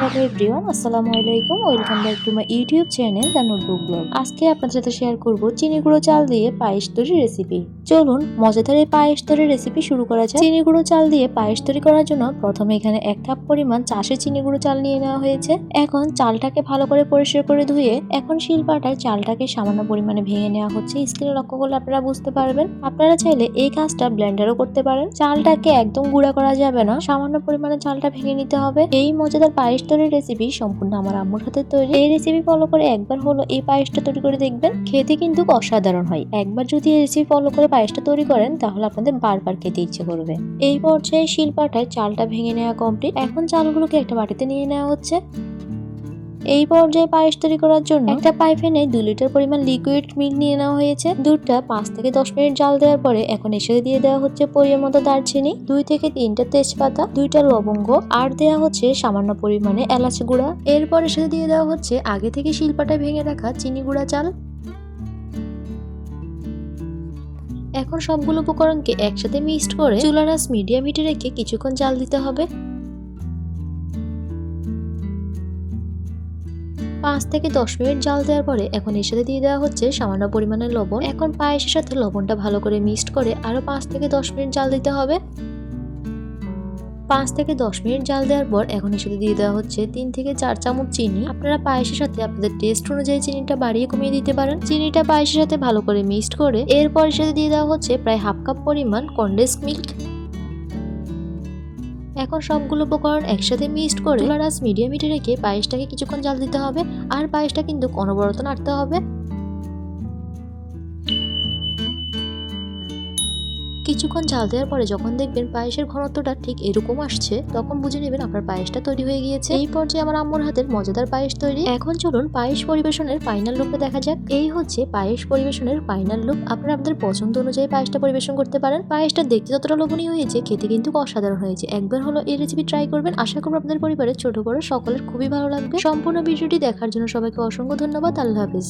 Hello everyone, আসসালামু আলাইকুম। Welcome back to my YouTube channel the notebook blog. আজকে আপনাদের সাথে শেয়ার করব চিনি গুঁড়ো চাল দিয়ে পায়েস তৈরির রেসিপি চলুন, মজাদার এই পায়েস তৈরির রেসিপি শুরু করা যাক। চিনি গুঁড়ো চাল দিয়ে পায়েস তৈরি করার জন্য প্রথমে এখানে এক কাপ পরিমাণ চাষের চিনি গুঁড়ো চাল নিয়ে নেওয়া হয়েছে। এখন চালটাকে ভালো করে পরিষ্কার করে ধুয়ে এখন শিলপাটায় চালটাকে সামান্য পরিমাণে ভেঙে নেওয়া হচ্ছে। স্ক্রিনে লক্ষ্য করলে আপনারা বুঝতে পারবেন। আপনারা চাইলে এই কাজটা ব্লেন্ডারও করতে পারেন। চালটাকে একদম গুঁড়া করা যাবে না। সামান্য পরিমাণে চালটা ভেঙে নিতে হবে। এই মজাদার পায়েস তৈরির রেসিপি সম্পূর্ণ আমার আম্মুর হাতে তৈরি। এই রেসিপি ফলো করে একবার হলো এই পায়েসটা তৈরি করে দেখবেন। খেতে কিন্তু অসাধারণ হয়। একবার যদি এই রেসিপি ফলো করে পায়েসটা তৈরি করেন, তাহলে আপনাদের বারবার খেতে ইচ্ছে করবে। এই পর্যায়ে শিলপাটায় চালটা ভেঙে নেওয়া কমপ্লিট এখন চালগুলোকে একটা বাটিতে নিয়ে নেওয়া হচ্ছে। এই পর্যায়ে পায়েস তৈরি করার জন্য একটা পাইপেনে দুই লিটার পরিমাণ লিকুইড মিল্ক নিয়ে নেওয়া হয়েছে। দুধটা পাঁচ থেকে দশ মিনিট জাল দেওয়ার পরে এখন এসে দিয়ে দেওয়া হচ্ছে পরিমাণ মতো দারচিনি, দুই থেকে তিনটা তেজপাতা, দুইটা লবঙ্গ আর দেওয়া হচ্ছে সামান্য পরিমাণে এলাচ গুঁড়া। এরপর এসে দিয়ে দেওয়া হচ্ছে আগে থেকে শিলপাটা ভেঙে রাখা চিনি গুঁড়া চাল। এখন সবগুলো উপকরণকে একসাথে মিক্সড করে চুলারাস মিডিয়াম হিটে রেখে কিছুক্ষণ জাল দিতে হবে। পাঁচ থেকে দশ মিনিট জাল দেওয়ার পরে এখন এর সাথে দিয়ে দেওয়া হচ্ছে সামান্য পরিমাণের লবণ। এখন পায়েসের সাথে লবণটা ভালো করে মিক্সড করে আরও পাঁচ থেকে দশ মিনিট জাল দিতে হবে। পাঁচ থেকে দশ মিনিট জাল দেওয়ার পর এখন এর সাথে দিয়ে দেওয়া হচ্ছে তিন থেকে চার চামচ চিনি। আপনারা পায়েসের সাথে আপনাদের টেস্ট অনুযায়ী চিনিটা বাড়িয়ে কমিয়ে দিতে পারেন। চিনিটা পায়েসের সাথে ভালো করে মিক্সড করে এরপর এর সাথে দিয়ে দেওয়া হচ্ছে প্রায় হাফ কাপ পরিমাণ কন্ডেন্স মিল্ক এখন সবগুলো উপকরণ একসাথে মিক্সড করে চুলারাস মিডিয়াম রেখে পায়েসটাকে কিছুক্ষণ জাল দিতে হবে, আর পায়েসটা কিন্তু অনবরত নাড়তে হবে। কিছুক্ষণ জাল দেওয়ার পরে যখন দেখবেন পায়েসের ঘনত্বটা ঠিক এরকম আসছে, তখন বুঝে নেবেন আপনার পায়েসটা তৈরি হয়ে গিয়েছে। এই পর্যায়ে আমার আম্মুর হাতের মজাদার পায়েস তৈরি। এখন চলুন পায়েস পরিবেশনের ফাইনাল লুকটা দেখা যাক। এই হচ্ছে পায়েস পরিবেশনের ফাইনাল লুক আপনারা আপনাদের পছন্দ অনুযায়ী পায়েসটা পরিবেশন করতে পারেন। পায়েসটা দেখতে যতটা লোভনীয় হয়েছে, খেতে কিন্তু অসাধারণ হয়েছে। একবার হলো এই রেসিপি ট্রাই করবেন। আশা করব আপনাদের পরিবারের ছোট বড় সকলের খুবই ভালো লাগবে। সম্পূর্ণ ভিডিওটি দেখার জন্য সবাইকে অসংখ্য ধন্যবাদ। আল্লাহ হাফিজ।